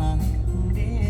หักเด้